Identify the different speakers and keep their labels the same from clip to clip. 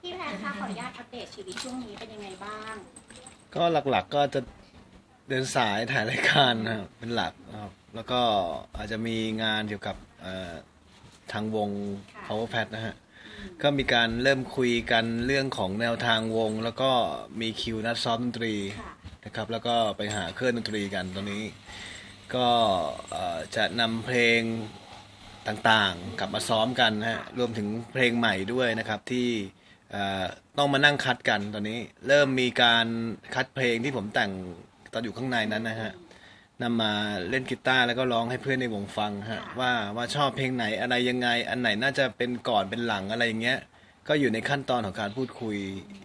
Speaker 1: พี่แพทย์คะขออนุญาตอัปเดตชีวิตช่วงนี้เป็นยังไงบ้าง
Speaker 2: ก็หลักๆก็จะเดินสายถ่ายรายการนะครับเป็นหลักนะครับแล้วก็อาจจะมีงานเกี่ยวกับเอ่อทางวง
Speaker 1: ค่ะ
Speaker 2: Power Pad นะฮะ ก็มีการเริ่มคุยกันเรื่องของแนวทางวง แล้วก็มีคิวนัดซ้อมดนตรี
Speaker 1: ค่ะ
Speaker 2: นะครับ แล้วก็ไปหาเครื่องดนตรีกันตอนนี้ ก็เอ่อจะนำเพลง ต่างๆ กลับมาซ้อมกันนะฮะรวมถึงเพลงใหม่ด้วยนะครับที่ต้องมานั่งคัดกันตอนนี้ เริ่มมีการคัดเพลงที่ผมแต่งตอนอยู่ข้างในนั้นนะฮะนำมาเล่นกีตาร์แล้วก็ร้องให้เพื่อนในวงฟังฮะว่าว่าชอบเพลงไหนอะไรยังไง อันไหนน่าจะเป็นก่อนเป็นหลังอะไรอย่างเงี้ยก็อยู่ในขั้นตอนของการพูดคุย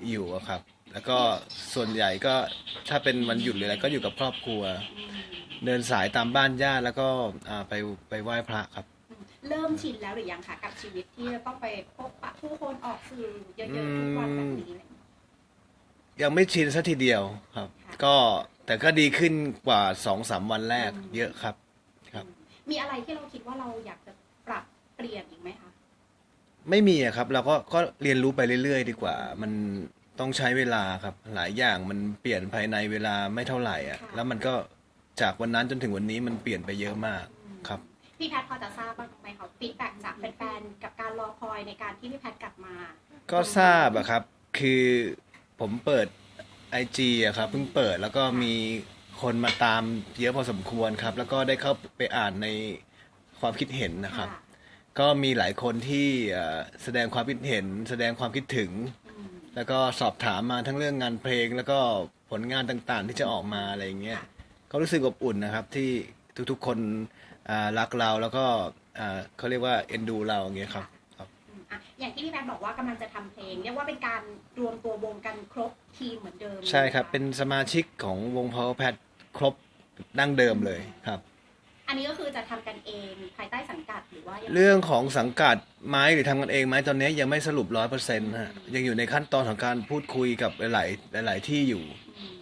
Speaker 2: อยู่ครับ แล้วก็ส่วนใหญ่ก็ถ้าเป็นวันหยุดหรืออะไรก็อยู่กับครอบครัว เดินสายตามบ้านญาติแล้วก็ไปไปไหว้พระครับ
Speaker 1: เริ่มชินแล้วหรือยังคะกับชีวิตที่จะต้องไปพบปะผู้คนออกสื่อเยอะๆทุกวันแบบนี้เลย
Speaker 2: ยังไม่ชินสัทีเดียวครับ
Speaker 1: ค่ะ
Speaker 2: ก็แต่ก็ดีขึ้นกว่าสองสามวันแรกเยอะครับ ครับ
Speaker 1: มีอะไรที่เราคิดว่าเราอยากจะปรับเปลี่ยนอีกไหมคะ
Speaker 2: ไม่มีอะครับ เราก็ก็เรียนรู้ไปเรื่อยๆ ดีกว่า มันต้องใช้เวลาครับ หลายอย่างมันเปลี่ยนภายในเวลาไม่เท่าไหร่อะ แล้วมันก็จากวันนั้นจนถึงวันนี้มันเปลี่ยนไปเยอะมากครับ
Speaker 1: พี่แพทย์พอจะทราบบ้างไหมคะฟีดแบ็กจากแฟนๆกับการรอคอยในการที่พี่แพทย์กลับมา
Speaker 2: ก็ทราบอะครับ คือผมเปิดไอจีอะครับเพิ่งเปิดแล้วก็มีคนมาตามเยอะพอสมควรครับ แล้วก็ได้เข้าไปอ่านในความคิดเห็นนะครับ
Speaker 1: ค่ะ
Speaker 2: ก็มีหลายคนที่เอ่อแสดงความคิดเห็น แสดงความคิดถึง
Speaker 1: อืม
Speaker 2: แล้วก็สอบถามมาทั้งเรื่องงานเพลง แล้วก็ผลงานต่างๆ ที่จะออกมาอะไรอย่างเงี้ยก็รู้สึกอบอุ่นนะครับที่ทุกๆคนอ่า รักเราแล้วก็อ่าเขาเรียกว่าเอ็นดูเราอย่างเงี้ยครับครับ
Speaker 1: อืมอะอย่างที่พี่แพทย์บอกว่ากำลังจะทำเพลงเรียกว่าเป็นการรวมตัววงกันครบทีมเหมือนเดิม
Speaker 2: ใช่ครับ
Speaker 1: ลยะ
Speaker 2: เป็นสมาชิกของวง Power Pad ครบดั้งเดิมเลยครับ
Speaker 1: อันนี้ก็คือจะทำกันเองภายใต้สังกัดหรือว่ายังไง
Speaker 2: เรื่องของสังกัดไหมหรือทำกันเองไหมตอนนี้ยังไม่สรุปร้อยเปอร์เซ็นต์ฮะยังอยู่ในขั้นตอนของการพูดคุยกับหลายๆหลายๆที่อยู่
Speaker 1: อืม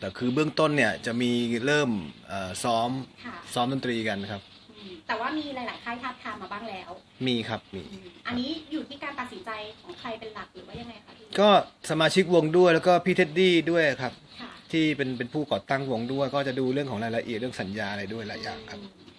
Speaker 2: แต่คือเบื้องต้นเนี่ยจะมีเริ่มเอ่อซ้อม
Speaker 1: ค่ะ
Speaker 2: ซ้อมดนตรีกันครับ
Speaker 1: อืมแต่ว่ามีหลาย ๆ ค่ายทาบทามมาบ้างแล้ว
Speaker 2: มีครับมี
Speaker 1: อืมอันนี้อยู่ที่การตัดสินใจของใครเป็นหลักหรือว่ายังไงคะพี่
Speaker 2: ก็สมาชิกวงด้วยแล้วก็พี่เท็ดดี้ด้วยครับ
Speaker 1: ค่ะ
Speaker 2: ที่เป็นเป็นผู้ก่อตั้งวงด้วย ก็จะดูเรื่องของรายละเอียดเรื่องสัญญาอะไรด้วยหลายอย่างครับ
Speaker 1: แ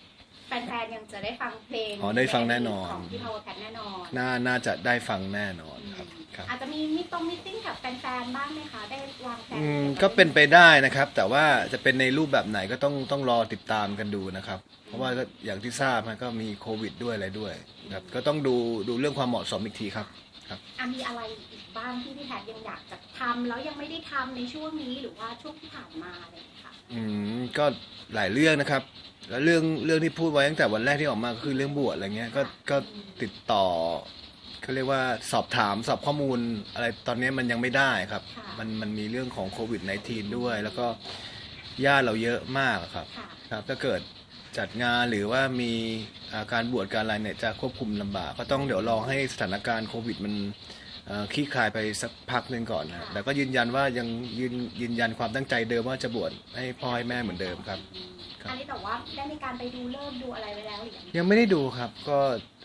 Speaker 1: ฟนๆยังจะได้ฟังเพลง
Speaker 2: อ๋อได้ฟังแน่นอน
Speaker 1: ของพี่ Power Cat แน่นอน
Speaker 2: น่าน่าจะได้ฟังแน่นอนครับครับ
Speaker 1: อาจจะมีมิตรงมิทติ้งกับแฟนๆบ้างไหมคะได้วางแผน
Speaker 2: อืมก็เป็นไปได้นะครับ แต่ว่าจะเป็นในรูปแบบไหนก็ต้องต้องรอติดตามกันดูนะครับ เพราะว่าก็อย่างที่ทราบนะก็มีโควิดด้วยอะไรด้วยครับก็ต้องดูดูเรื่องความเหมาะสมอีกทีครับ
Speaker 1: อะมีอะไรอีกบ้างที่พี่แพทย์ยังอยากจะทำแล้วยังไม่ได้ทำในช่วงนี้หรือว่าช่วงที่ผ่านมาอะไรอย่างเงี้ยค่ะ
Speaker 2: อืมก็หลายเรื่องนะครับ แล้วเรื่องเรื่องที่พูดไว้ตั้งแต่วันแรกที่ออกมาก็คือเรื่องบวชอะไรเงี้ยก็ก็ติดต่อเขาเรียกว่าสอบถามสอบข้อมูลอะไรตอนนี้มันยังไม่ได้ครับ
Speaker 1: ค่ะ
Speaker 2: มันมันมีเรื่องของโควิด -19 ด้วย แล้วก็ญาติเราเยอะมากอะครับ
Speaker 1: ค่ะ
Speaker 2: ครับถ้าเกิดจัดงานหรือว่ามีอ่าการบวชการอะไรเนี่ยจะควบคุมลำบาก ก็ต้องเดี๋ยวรอให้สถานการณ์โควิดมัน เอ่อคลี่คลายไปสักพักหนึ่งก่อนนะ
Speaker 1: ค่ะ
Speaker 2: แต่ก็ยืนยันว่ายังยืนยืนยันความตั้งใจเดิมว่าจะบวชให้พ่อให้แม่เหมือนเดิมครับครับ
Speaker 1: อันนี้แต่ว่าได้มีการไปดูเริ่มดูอะไรไว้แล้วหรือยัง
Speaker 2: ยังไม่ได้ดูครับก็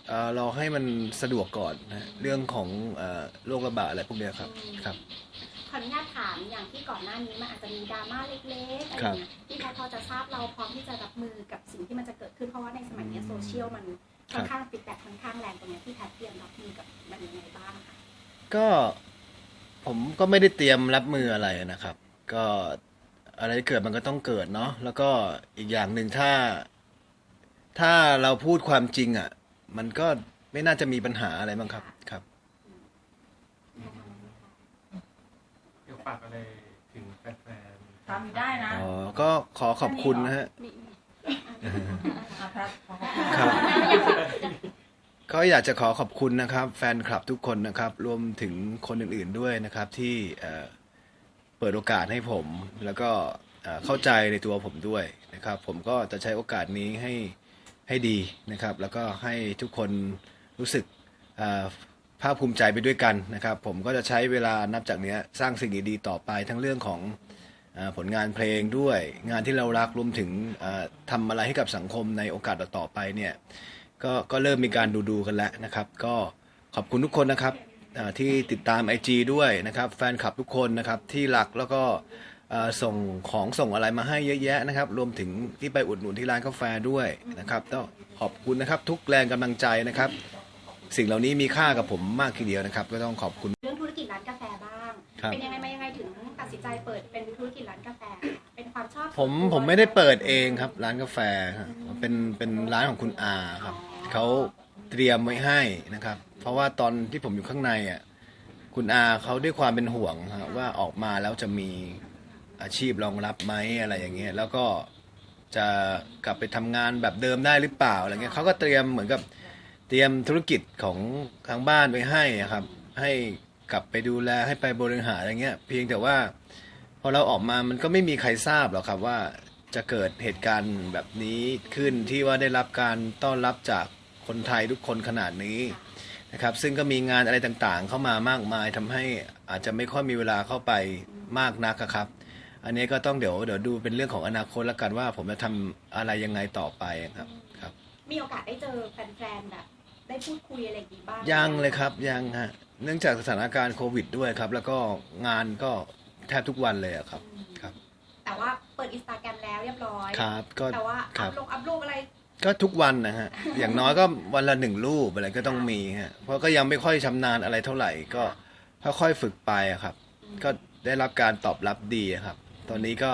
Speaker 2: เอ่อรอให้มันสะดวกก่อนนะเรื่องของเอ่อโรคระบาดอะไรพวกเนี้ยครับครับ
Speaker 1: ขออนุญาตถามอย่างที่ก่อนหน้านี้มันอาจจะมีดราม่าเล็กๆอะไร
Speaker 2: ครับ
Speaker 1: เงี้ยพี่แพทย์พอจะทราบเราพร้อมที่จะรับมือกับสิ่งที่มันจะเกิดขึ้นเพราะว่าในสมัยนี้โซเชียลมันค่อนข้างติดแตกค่อนข้างแรงตรงเนี้ยพี่แพทย์เตรียมรับมือกับมันยังไงบ้างคะ
Speaker 2: ก็ผมก็ไม่ได้เตรียมรับมืออะไรนะครับ ก็อะไรเกิดมันก็ต้องเกิดเนาะแล้วก็อีกอย่างหนึ่งถ้า ถ้าเราพูดความจริงอะ มันก็ไม่น่าจะมีปัญหาอะไรบ้างครับครับ
Speaker 3: เดี๋ยวฝากอะไรถึงแฟน
Speaker 4: ทำได้นะ
Speaker 2: อ๋อก็ขอขอบคุณนะฮะ
Speaker 4: อะแพทย์ขอขอบคุณ
Speaker 2: ครับ ก็อยากจะขอขอบคุณนะครับ แฟนคลับทุกคนนะครับ รวมถึงคนอื่นๆด้วยนะครับ ที่เปิดโอกาสให้ผม แล้วก็เข้าใจในตัวผมด้วยนะครับ ผมก็จะใช้โอกาสนี้ให้ให้ดีนะครับ แล้วก็ให้ทุกคนรู้สึกภาคภูมิใจไปด้วยกันนะครับ ผมก็จะใช้เวลานับจากเนี้สร้างสิ่งดีๆต่อไปทั้งเรื่องของผลงานเพลงด้วย งานที่เรารักรวมถึงทำอะไรให้กับสังคมในโอกาสต่อๆไปเนี่ย ก็ก็เริ่มมีการดูดูๆกันแล้วนะครับ ก็ขอบคุณทุกคนนะครับอ่าที่ติดตาม IG ด้วยนะครับ แฟนคลับทุกคนนะครับที่รักแล้วก็เอ่อส่งของส่งอะไรมาให้เยอะแยะนะครับ รวมถึงที่ไปอุดหนุนที่ร้านกาแฟด้วยนะครับต้องขอบคุณนะครับทุกแรงกำลังใจนะครับ สิ่งเหล่านี้มีค่ากับผมมากทีเดียวนะครับ ก็ต้องขอบคุณ
Speaker 1: เรื่องธุรกิจร้านกาแฟบ้าง
Speaker 2: ครับ
Speaker 1: เป็นยังไงมายังไงถึงตัดสินใจเปิดเป็นธุรกิจร้านกาแฟค่ะเป็นความชอบ
Speaker 2: ผม
Speaker 1: ส่วนตัว
Speaker 2: ผมไม่ได้เปิดเองครับร้านกาแฟครับเป็นเป็นร้านของคุณอาครับ เขาเตรียมไว้ให้นะครับ เพราะว่าตอนที่ผมอยู่ข้างในอะคุณอาเขาด้วยความเป็นห่วงฮะว่าออกมาแล้วจะมีอาชีพรองรับไหมอะไรอย่างเงี้ยแล้วก็จะกลับไปทำงานแบบเดิมได้หรือเปล่าอะไรเงี้ยเขาก็เตรียมเหมือนกับเตรียมธุรกิจของทางบ้านไว้ให้อะครับ ให้กลับไปดูแลให้ไปบริหารอะไรเงี้ย เพียงแต่ว่าพอเราออกมามันก็ไม่มีใครทราบหรอกครับว่าจะเกิดเหตุการณ์แบบนี้ขึ้นที่ว่าได้รับการต้อนรับจาก คนไทยทุกคนขนาดนี้นะครับซึ่งก็มีงานอะไรต่างๆ เข้ามามากมายทำให้อาจจะไม่ค่อยมีเวลาเข้าไปมากนักอะครับ อันนี้ก็ต้องเดี๋ยวเดี๋ยวดูเป็นเรื่องของอนาคตแล้วกันว่า ผมจะทำอะไรยังไงต่อไปครับครับ
Speaker 1: มีโอกาสได้เจอแฟนๆแบบได้พูดคุยอะไรอย่างนี้บ้าง
Speaker 2: ยังเลยครับยังฮะเนื่องจากสถานการณ์โควิดด้วยครับ แล้วก็งานก็แทบทุกวันเลยอะครับครับ
Speaker 1: แต่ว่าเปิดอินสตาแกรมแล้วเรียบร้อย
Speaker 2: ครับก็
Speaker 1: แต่ว่า
Speaker 2: ค
Speaker 1: อั
Speaker 2: รั
Speaker 1: พ
Speaker 2: บ
Speaker 1: ลงอัพรูปอะไร
Speaker 2: ก็ทุกวันนะฮะ อย่างน้อยก็วันละหนึ่งรูปอะไรก็ต้องมีฮะ เพราะก็ยังไม่ค่อยชำนาญอะไรเท่าไหร่ ก็ค่อยๆฝึกไปอะครับ ก็ได้รับการตอบรับดีอะครับ ตอนนี้ก็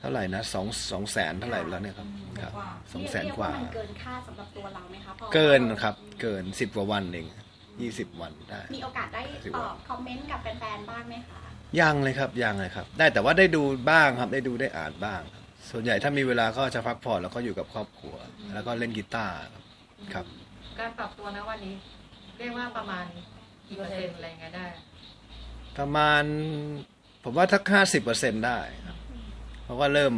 Speaker 2: เท่าไหร่นะสองสองแสนเท่าไหร่แล้วเนี่ยครับครับสองแสนกว่า
Speaker 1: เรียมันเกินคาดสำหรับตัวเราไหมคะพอ
Speaker 2: เกินครับ เกินสิบกว่าวันเองยี่สิบวันได้
Speaker 1: มีโอกาสได้ตอบคอมเมนต์กับแฟนๆบ้างไหมคะ
Speaker 2: ยังเลยครับยังเลยครับ ได้แต่ว่าได้ดูบ้างครับ ได้ดูได้อ่านบ้างครับ ส่วนใหญ่ถ้ามีเวลาก็จะพักผ่อนแล้วก็อยู่กับครอบครัว แล้วก็เล่นกีตาร์ครับครับ
Speaker 5: การปรับตัวนะวันนี้ เรียกว่าประมาณกี่เปอร์เซ็นต์อะไรเงี้ยได้
Speaker 2: ประมาณ ผมว่าทักห้าสิบเปอร์เซ็นได้ครับเพราะว่าเริ่ม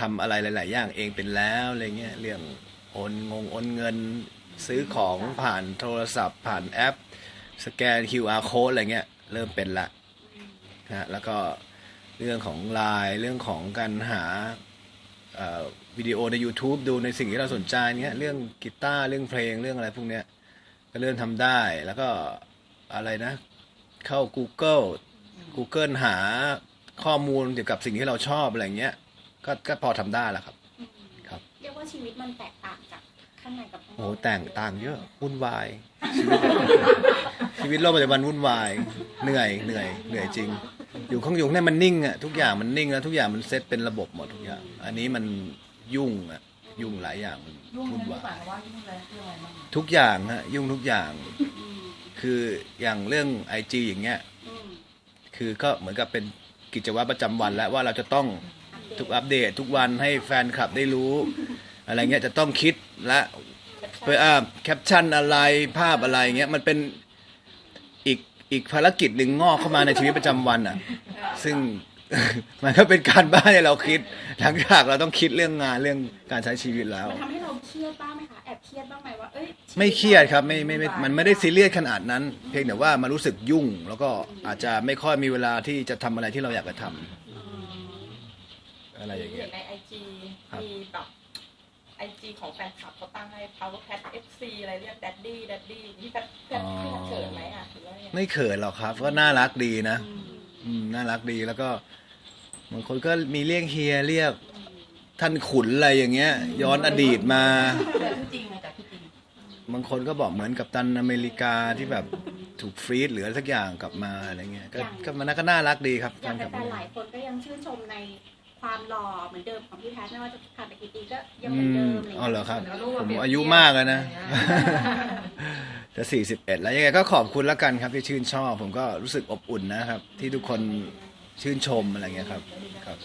Speaker 2: ทำอะไรหลาย ๆ อย่างเองเป็นแล้วอะไรเงี้ยเรื่องโอนงงโอนเงินซื้อของผ่านโทรศัพท์ ผ่านแอป สแกน QR code อะไรเงี้ย เริ่มเป็นละนะฮะแล้วก็ เรื่องของไลน์เรื่องของการหาเอ่อวิดีโอใน YouTube ดูในสิ่งที่เราสนใจเงี้ยเรื่องกีตาร์เรื่องเพลงเรื่องอะไรพวกเนี้ยก็เริ่มทำได้แล้วก็อะไรนะ เข้า Google Google หาข้อมูลเกี่ยวกับสิ่งที่เราชอบอะไรเงี้ยก็ก็พอทำได้แล้วครับ ครับ
Speaker 1: เรียกว่าชีวิตมันแตกต่างจากข้างในกับข้างน
Speaker 2: โอ้
Speaker 1: อก
Speaker 2: โหแต่งต่างเยอะวุ่นวายชีวิตชีวิตโลกปัจจุบันวุ่นวายเหนื่อยเหนื่อยเหนื่อยจริง อยู่ข้างอยู่เนี่มันนิ่งอะทุกอย่างมันนิ่งแล้วทุกอย่างมันเซตเป็นระบบหมดทุกอย่าง อันนี้มันยุ่งอะยุ่งหลายอย่างมัน
Speaker 4: ยุ่ง
Speaker 2: วุ่นวาย
Speaker 4: ว่ายุ่งเลยเรื่ออะไรบ้าง
Speaker 2: ทุกอย่างฮะยุ่งทุกอย่าง คืออย่างเรื่องไอจีอย่างเงี้ยคือก็เหมือนกับเป็นกิจวัตรประจำวันแล้วว่าเราจะต้องทุกอัปเดตทุกวันให้แฟนคลับได้รู้ อะไรเงี้ยจะต้องคิดและเพื่อแคปชั่นอะไรภาพอะไรเงี้ยมันเป็น อีกอีกภารกิจหนึ่งงอกเข้ามาในชีวิตประจำวันอะ ซึ่ง มันก็เป็นการบ้านให้เราคิดหลังจากเราต้องคิดเรื่องงานเรื่องการใช้ชีวิตแล้ว
Speaker 1: มันทำให้เราเครียดบ้างไหมคะ แอบเครียดบ้างไหมว่า เอ้ยชีวิต
Speaker 2: ไม่เครียดครับไม่ไม่ไม่มันไม่ได้ซีเรียสขนาดนั้น เพียงแต่ว่ามันรู้สึกยุ่ง แล้วก็อาจจะไม่ค่อยมีเวลาที่จะทำอะไรที่เราอยากจะทำอะไรอย่างเงี้
Speaker 6: เห็
Speaker 2: ย
Speaker 6: นในไอจี
Speaker 2: ครับ
Speaker 6: มีแบบ ไอจีของแฟนคลับเขาตั้งให้ power cat fc อะไรเรียก daddy daddy นี่แพทแพทพี่แพทเขินไหมอะหรือว่ายังไง
Speaker 2: ไม่เขินหรอกครับ ก็น่ารักดีนะอืมน่ารักดีแล้วก็บางคนก็มีเรียกเฮียเรียกท่านขุนอะไรอย่างเงี้ย ย้อนอดีตมา
Speaker 4: แต่ที่จริงไงแต่ที่จริง
Speaker 2: บางคนก็บอกเหมือนกับตันอเมริกาที่แบบถูกฟรีดหรืออะไรสักอย่างกลับมาอะไรเงี้ยก็ก็มันก็น่ารักดีครับ
Speaker 1: อย่าง
Speaker 2: กลับ
Speaker 1: แฟ
Speaker 2: มาน
Speaker 1: ๆหลายคนก็ยังชื่นชมใน ความหล่อเหมือนเดิมของพี่แพทย์ไม่ว่าจะผ่านไปกี่ปีก็ยัง
Speaker 2: อื
Speaker 1: เหมือนเดิ
Speaker 2: ม
Speaker 1: มอะไรอย่าง
Speaker 2: อ๋อ
Speaker 1: เงี้ย
Speaker 2: เหรอครับ
Speaker 5: แล้วลูก
Speaker 2: ผม
Speaker 5: เปลี่ยน
Speaker 2: อายุมากแล้วนะจะสี่สิบเอ็ดแล้วยังไงก็ขอบคุณแล้วกันครับที่ชื่นชอบ ผมก็รู้สึกอบอุ่นนะครับ ที่ทุกคนชื่นชมอะไรเงี้ยครับครับ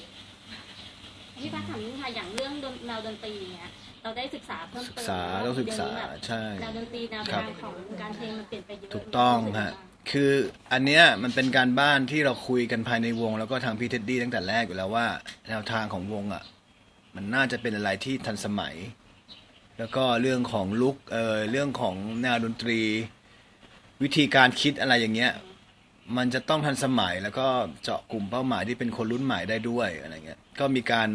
Speaker 7: พี่พัฒน์ถามนิดนึงค่ะอย่างเรื่องดนแนวดนตรีเนี้ยเราได้ศึกษาเพิ่ม
Speaker 2: ศึก
Speaker 7: เติม
Speaker 2: ษาต้องศึกษา
Speaker 7: เดี๋ยวนี้แบบ
Speaker 2: ใช่
Speaker 7: แนวดนตรีแนว
Speaker 2: ครั
Speaker 7: ทา
Speaker 2: บ
Speaker 7: งของการเพลงมันเปลี่ยนไปเยอะ
Speaker 2: ถูกต้อง
Speaker 7: รู้สึ
Speaker 2: ฮะ
Speaker 7: ไง
Speaker 2: คืออันเนี้ยมันเป็นการบ้านที่เราคุยกันภายในวง แล้วก็ทางพี่เท็ดดี้ตั้งแต่แรกอยู่แล้วว่า แนวทางของวงอะมันน่าจะเป็นอะไรที่ทันสมัย แล้วก็เรื่องของลุคเออเรื่องของแนวดนตรี วิธีการคิดอะไรอย่างเงี้ย มันจะต้องทันสมัยแล้วก็เจาะกลุ่มเป้าหมายที่เป็นคนรุ่นใหม่ได้ด้วยอะไรเงี้ยก็มีการ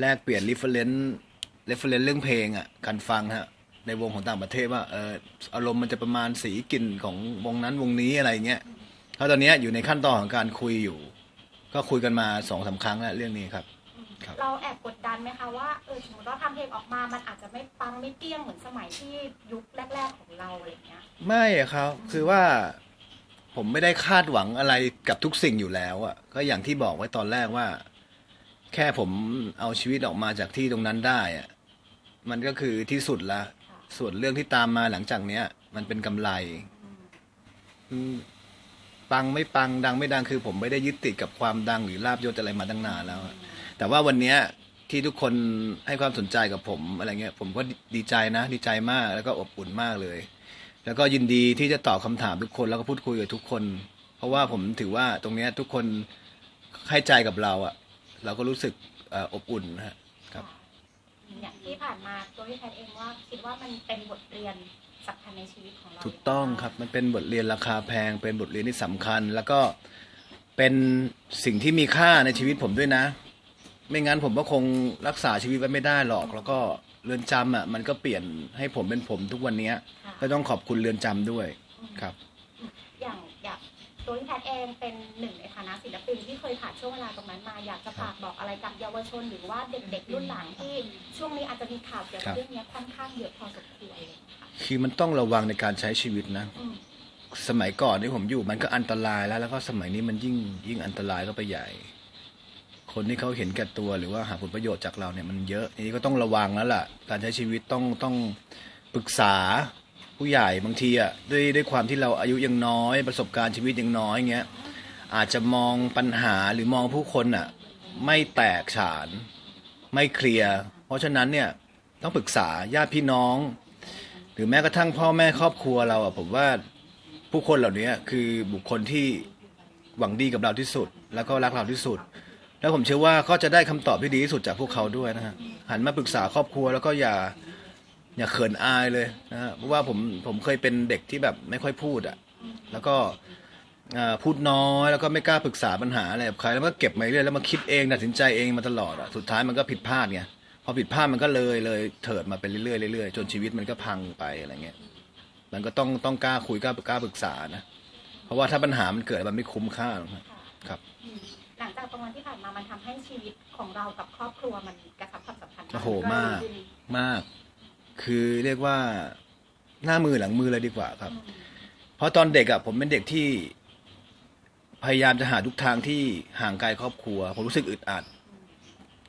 Speaker 2: แลกเปลี่ยน reference reference เรื่องเพลงอะการฟังฮะ ในวงของต่างประเทศว่าเอออารมณ์มันจะประมาณสีกลิ่นของวงนั้นวงนี้อะไรเงี้ยเพราะตอนเนี้ยอยู่ในขั้นตอนของการคุยอยู่ ก็คุยกันมาสองสามครั้งแล้วเรื่องนี้ครับครับ
Speaker 1: เราแอบกดดันไหมคะว่าเออสมมติว่าทำเพลงออกมามันอาจจะไม่ปังไม่เปรี้ยงเหมือนสมัยที่ยุคแรก ๆของเราอะไรอย่างเงี้ย
Speaker 2: ไม่อะครับคือว่าผมไม่ได้คาดหวังอะไรกับทุกสิ่งอยู่แล้วอะก็อย่างที่บอกไว้ตอนแรกว่า แค่ผมเอาชีวิตออกมาจากที่ตรงนั้นได้อะมันก็คือที่สุดละ ส่วนเรื่องที่ตามมาหลังจากเนี้ย มันเป็นกำไรอืมปังไม่ปังดังไม่ดังคือ ผมไม่ได้ยึดติดกับความดังหรือลาบยศอะไรมาตั้งนานแล้วอะแต่ว่าวันเนี้ยที่ทุกคนให้ความสนใจกับผมอะไรเงี้ย ผมก็ดีใจนะ ดีใจมากแล้วก็อบอุ่นมากเลย แล้วก็ยินดีที่จะตอบคำถามทุกคนแล้วก็พูดคุยกับทุกคน เพราะว่าผมถือว่าตรงเนี้ยทุกคนให้ใจกับเราอะเราก็รู้สึกเอ่ออบอุ่นนะฮะ ครับ
Speaker 1: อย่างที่ผ่านมาตัวพี่แพทย์เองว่าคิดว่ามันเป็นบทเรียนสำคัญในชีวิตของเรา
Speaker 2: ถูกต้องครับมันเป็นบทเรียนราคาแพง เป็นบทเรียนที่สำคัญ แล้วก็เป็นสิ่งที่มีค่าในชีวิตผมด้วยนะ ไม่งั้นผมก็คงรักษาชีวิตไว้ไม่ได้หรอก แล้วก็เรือนจำอะมันก็เปลี่ยนให้ผมเป็นผมทุกวันเนี้ย
Speaker 1: ค่ะ
Speaker 2: ก็ต้องขอบคุณเรือนจำด้วยครับ
Speaker 1: อย่างอยาก ตัวพี่แพทย์เองเป็นหนึ่งในฐานะศิลปินที่เคยผ่านช่วงเวลาตรงนั้นมาอยากจะฝากบอกอะไรกับเยาวชนหรือว่าเด็กๆรุ่นหลังที่ช่วงนี้อาจจะมีข่าวเกี่ยวกับเรื่องนี้ค่อนข้างเยอะพอสมควรเลยค่ะ
Speaker 2: คือมันต้องระวังในการใช้ชีวิตนะ สมัยก่อนที่ผมอยู่มันก็อันตรายแล้วแล้วก็สมัยนี้มันยิ่งยิ่งอันตรายก็ไปใหญ่ คนที่เขาเห็นแก่ตัวหรือว่าหาผลประโยชน์จากเราเนี่ยมันเยอะทีนี้ก็ต้องระวังแล้วล่ะ การใช้ชีวิตต้องต้องปรึกษา ผู้ใหญ่บางทีอะด้วยด้วยความที่เราอายุยังน้อย ประสบการณ์ชีวิตยังน้อยเงี้ยอาจจะมองปัญหาหรือมองผู้คนอะ ไม่แตกฉาน ไม่เคลียร์เพราะฉะนั้นเนี่ยต้องปรึกษาญาติพี่น้อง หรือแม้กระทั่งพ่อแม่ครอบครัวเราอะผมว่าผู้คนเหล่านี้คือบุคคลที่หวังดีกับเราที่สุด แล้วก็รักเราที่สุด แล้วผมเชื่อว่าก็จะได้คำตอบที่ดีที่สุดจากพวกเขาด้วยนะฮะหันมาปรึกษาครอบครัวแล้วก็อย่า อย่าเขินอายเลยนะฮะเพราะว่าผมผมเคยเป็นเด็กที่แบบไม่ค่อยพูดอะ่ะ แล้วก็อ่าพูดน้อยแล้วก็ไม่กล้าปรึกษาปัญหาอะไรกับใครแล้วก็เก็บมาเรื่อยแล้วมาคิดเองตัดสินใจเองมาตลอดอะ่ะสุดท้ายมันก็ผิดพลาดไงพอผิดพลาดมันก็เลยเลยเถิดมาเป็นเรื่อยๆเรื่อยๆจนชีวิตมันก็พังไปอะไรเงี้ยมันก็ต้องต้องกล้าคุยกล้ากล้าปรึกษานะเพราะว่าถ้าปัญหามันเกิดมันไม่คุ้มค่าหรอกครับครับ
Speaker 1: อืมหลังจากตรงนั้นที่ผ่านมามันทำให้ชีวิตของเรากับครอบครัวมันกระชับความสัมพันธ์
Speaker 2: โอ้โหมาก
Speaker 1: ขึ้น
Speaker 2: มาก คือเรียกว่าหน้ามือหลังมือเลยดีกว่าครับ
Speaker 1: อืม
Speaker 2: เพราะตอนเด็กอะผมเป็นเด็กที่ พยายามจะหาทุกทางที่ห่างไกลครอบครัว ผมรู้สึกอึดอัด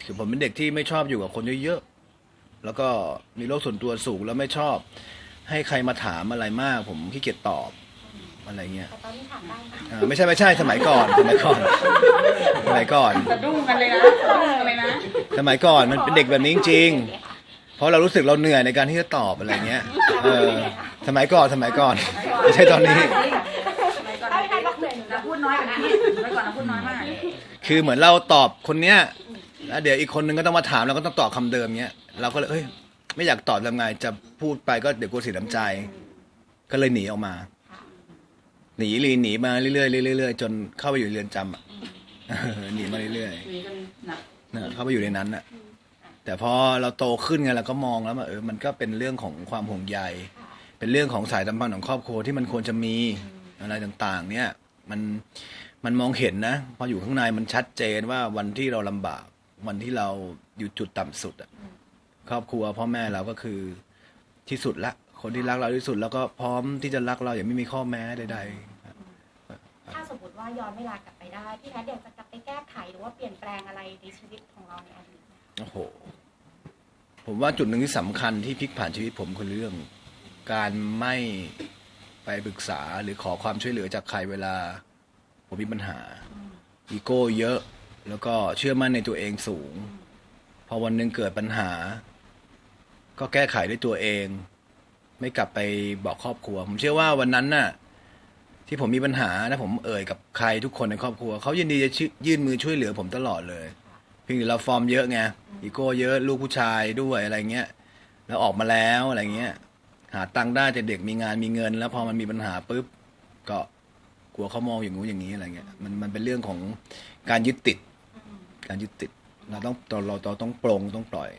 Speaker 2: คือผมเป็นเด็กที่ไม่ชอบอยู่กับคนเยอะๆแล้วก็มีโรคส่วนตัวสูงแล้วไม่ชอบ ให้ใครมาถามอะไรมาก ผมขี้เกียจตอบอะไรเงี้ย
Speaker 1: แต่ตอนนี้ถามได้นะ
Speaker 2: อ่าไม่ใช่ไม่ใช่สมัยก่อนสมัยก่อน สมัยก่อน
Speaker 4: สะดุ้งกันเลยนะสะดุ้งกันเลยนะ
Speaker 2: สมัยก่อนมันเป็นเด็กแบบนี้จริงๆ เพราะเรารู้สึกเราเหนื่อยในการที่จะตอบอะไรเงี้ยเออสมัยก่อนสมัยก่อนไม่ใช่ตอนนี้
Speaker 4: สมัยก่อน
Speaker 1: ถ้าพี่แพทย์บอกเหนื่อยหนู
Speaker 4: นะพูดน้อยกว่านี้สมัยก่อนนะพูดน้อยมาก
Speaker 2: คือเหมือนเราตอบคนเนี้ยแล้วเดี๋ยวอีกคนนึงก็ต้องมาถามเราก็ต้องตอบคำเดิมเงี้ยเราก็เลยเอ้ยไม่อยากตอบทำไงจะพูดไปก็เดี๋ยวกลัวเสียน้ำใจ ก็เลยหนีออกมา หนีลีหนีมาเรื่อยๆเรื่อยๆจนเข้าไปอยู่เรือนจำอะเออหนีมาเรื่อย
Speaker 4: มีกันหนัก
Speaker 2: ๆนะเข้าไปอยู่ในนั้นอะ แต่พอเราโตขึ้นไงเราก็มองแล้วว่าเออมันก็เป็นเรื่องของความห่วงใย เป็นเรื่องของสายสัมพันธ์ของครอบครัวที่มันควรจะมีอะไรต่างๆ เนี่ยมันมันมองเห็นนะ พออยู่ข้างในมันชัดเจนว่าวันที่เราลำบาก วันที่เราอยู่จุดต่ำสุดอะครอบครัวพ่อแม่เราก็คือที่สุดละ คนที่รักเราที่สุด แล้วก็พร้อมที่จะรักเราอย่างไม่มีข้อแม้ใดๆ
Speaker 1: ถ้าสมมติว่าย้อนเวลากลับไปได้ พี่แพทย์อยากจะกลับไปแก้ไขหรือว่าเปลี่ยนแปลงอะไรในชีวิตของเราในอดีตไหม
Speaker 2: โอ้โห ผมว่าจุดหนึ่งที่สำคัญที่พลิกผ่านชีวิตผมคือเรื่อง การไม่ไปปรึกษาหรือขอความช่วยเหลือจากใครเวลา ผมมีปัญหาอีโก้เยอะ แล้วก็เชื่อมั่นในตัวเองสูง พอวันหนึ่งเกิดปัญหา ก็แก้ไขด้วยตัวเอง ไม่กลับไปบอกครอบครัว ผมเชื่อว่าวันนั้นน่ะ ที่ผมมีปัญหานะผมเอ่ยกับใครทุกคนในครอบครัวเขายินดีจะยื่นมือช่วยเหลือผมตลอดเลย พียงแต่เราฟอร์มเยอะไงอีโก้เยอะลูกผู้ชายด้วยอะไรเงี้ย แล้วออกมาแล้วอะไรเงี้ย หาตังค์ได้แต่เด็กมีงานมีเงิน แล้วพอมันมีปัญหาปุ๊บก็กลัวเขามองอย่างงู้นอย่างนี้อะไรเงี้ยมันมันเป็นเรื่องของการยึดติด การยึดติด เราต้องเราเราต้องปลงต้องปล่อย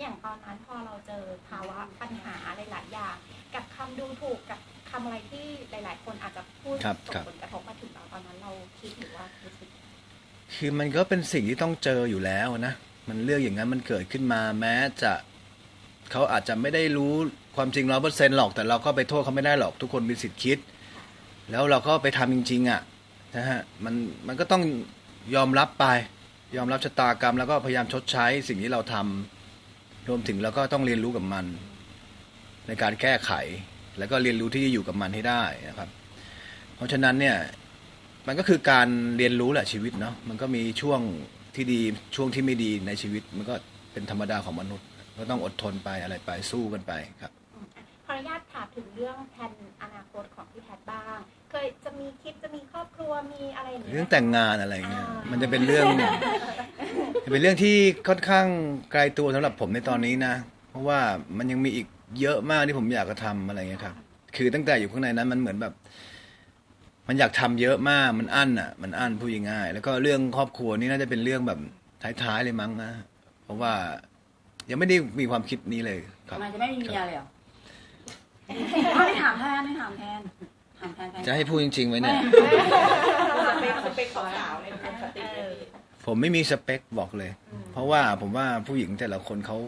Speaker 1: อย่างตอนอนนั้นพอเราเจอภาวะปัญหาหลายๆอย่างกับคำดูถูกกับคำอะไรที่หลาย ๆ คนอาจจะพูด
Speaker 2: ครับ
Speaker 1: ส่ง
Speaker 2: ครับ
Speaker 1: ผลกระทบมาถึงเราตอนนั้นเราคิดหรือว่ารู้สึก
Speaker 2: คือมันก็เป็นสิ่งที่ต้องเจออยู่แล้วนะ มันเรื่องอย่างนั้นมันเกิดขึ้นมาแม้จะเขาอาจจะไม่ได้รู้ความจริงร้อเปอร์เซ็นหรอกแต่เราก็ไปโทษเขาไม่ได้หรอกทุกคนมีสิทธิ์คิด แล้วเราก็ไปทำจริง ๆ อะนะฮะมันมันก็ต้องยอมรับไป ยอมรับชะตากรรม แล้วก็พยายามชดใช้สิ่งที่เราทำรวมถึงแล้วก็ต้องเรียนรู้กับมัน ในการแก้ไข แล้วก็เรียนรู้ที่จะอยู่กับมันให้ได้นะครับ เพราะฉะนั้นเนี่ย มันก็คือการเรียนรู้แหละชีวิตเนาะมันก็มีช่วงที่ดีช่วงที่ไม่ดีในชีวิต มันก็เป็นธรรมดาของมนุษย์ ก็ต้องอดทนไปอะไรไปสู้กันไปครับ
Speaker 1: ขออนุญาตถามถึงเรื่องแผนอนาคตของพี่แพทย์บ้าง เคยจะมีคิดจะมีครอบครัวมีอะไรอย่างเงี้ย
Speaker 2: เรื่องแต่งงานอะไรเงี้ย
Speaker 1: อ่ามั
Speaker 2: มันจะเป็นเรื่องจะเป็นเรื่องที่ค่อนข้างไกลตัวสำหรับผมในตอนนี้นะ เพราะว่ามันยังมีอีกเยอะมากที่ผมอยากจะทำอะไรเงี้ยครับ คือตั้งแต่อยู่ข้างในนั้นมันเหมือนแบบ มันอยากทำเยอะมากมันอั้นอะ มันอั้นพูดง่ายๆแล้วก็เรื่องครอบครัวนี่น่าจะเป็นเรื่องแบบท้ายๆเลยมั้งนะเพราะว่ายังไม่ได้มีความคิดนี้เลย ครับ
Speaker 4: ทำไมจะไม่มีเมียเลยเหรอไม่ถามแทนไม่ถามแทนถามแทนแฟน
Speaker 2: จะให้พูดจริงๆไหมเนี่ย
Speaker 6: สเปคสเปคของสาวในปกติเนี่ยพี่
Speaker 2: ผมไม่มีสเปคบอกเลย เพราะว่าผมว่าผู้หญิงแต่ละคนเขา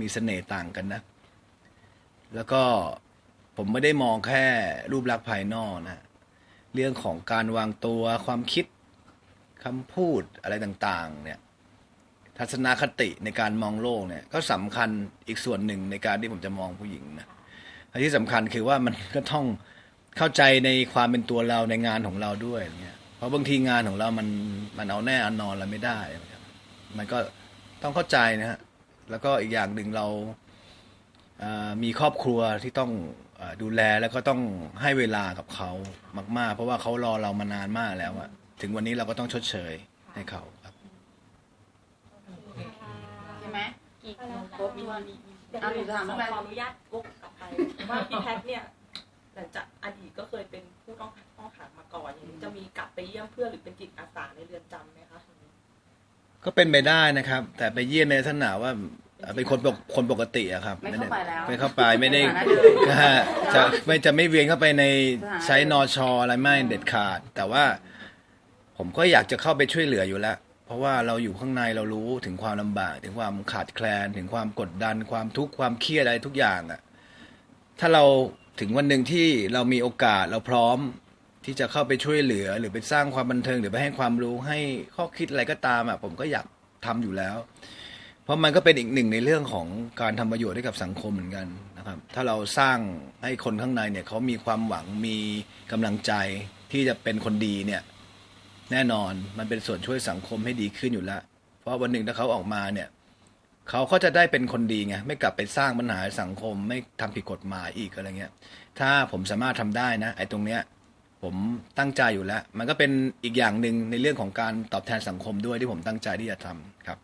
Speaker 2: มีเสน่ห์ต่างกันนะ แล้วก็ผมไม่ได้มองแค่รูปลักษณ์ภายนอกนะ เรื่องของการวางตัวความคิดคำพูดอะไรต่างๆ เนี่ย ทัศนคติในการมองโลกเนี่ย ก็สำคัญอีกส่วนหนึ่งในการที่ผมจะมองผู้หญิงนะที่สำคัญคือว่ามันก็ต้องเข้าใจในความเป็นตัวเราในงานของเราด้วยอย่างเงี้ยเพราะบางทีงานของเรามันมันเอาแน่เอานอนเราไม่ได้ มันก็ต้องเข้าใจนะฮะแล้วก็อีกอย่างหนึ่งเราเอ่อมีครอบครัวที่ต้อง ดูแลแล้วก็ต้องให้เวลากับเขามาก ๆ เพราะว่าเขารอเรามานานมากแล้วอะถึงวันนี้เราก็ต้องชดเชยให้เขาครับ
Speaker 4: ใช่ไหม
Speaker 7: กี่
Speaker 4: ครบถ้วน
Speaker 1: เดี๋ยว
Speaker 4: เอาหนูจะถาม
Speaker 6: ขอ
Speaker 4: ว่าแฟน
Speaker 6: ขออนุญาตวกกลับไปว่าพี่แพทย์เนี่ยหลังจากอดีตก็เคยเป็นผู้ต้องต้องขังมาก่อนอย่างนี้จะมีกลับไปเยี่ยมเพื่อนหรือเป็นจิตอาสาในเรือนจำไหมคะ
Speaker 2: ก็เป็นไปได้นะครับ แต่ไปเยี่ยมในลักษณะว่า เอ่อเป็นคนปกคนปกติอะครับ
Speaker 4: ไม่เข้าไปแล้ว
Speaker 2: ไม่เข้าไปไม่ได้
Speaker 4: สถานะเดิม
Speaker 2: ก็จะไม่จะไม่เวียนเข้าไปในใช้นอชออะไรไม่เด็ดขาด แต่ว่า ผมก็อยากจะเข้าไปช่วยเหลืออยู่แล้ว เพราะว่าเราอยู่ข้างในเรารู้ถึงความลำบาก ถึงความขาดแคลน ถึงความกดดัน ความทุกข์ความเครียดอะไรทุกอย่างอะถ้าเราถึงวันหนึ่งที่เรามีโอกาสเราพร้อมที่จะเข้าไปช่วยเหลือ หรือไปสร้างความบันเทิงหรือไปให้ความรู้ให้ข้อคิดอะไรก็ตามอะผมก็อยากทำอยู่แล้วเพ ราะมันก็เป็นอีกหนึ่งในเรื่องของการทำประโยชน์ให้กับสังคมเหมือนกันนะครับ ถ้าเราสร้างให้คนข้างในเนี่ยเขามีความหวังมีกำลังใจที่จะเป็นคนดีเนี่ย แน่นอนมันเป็นส่วนช่วยสังคมให้ดีขึ้นอยู่แล้ว เพราะวันหนึ่งถ้าเขาออกมาเนี่ยเขาก็จะได้เป็นคนดีไงไม่กลับไปสร้างปัญหาสังคมไม่ทำผิดกฎหมายอีกอะไรเงี้ย ถ้าผมสามารถทำได้นะไอ้ตรงเนี้ยผมตั้งใจอยู่แล้ว มันก็เป็นอีกอย่างหนึ่งในเรื่องของการตอบแทนสังคมด้วยที่ผมตั้งใจที่จะทำครับ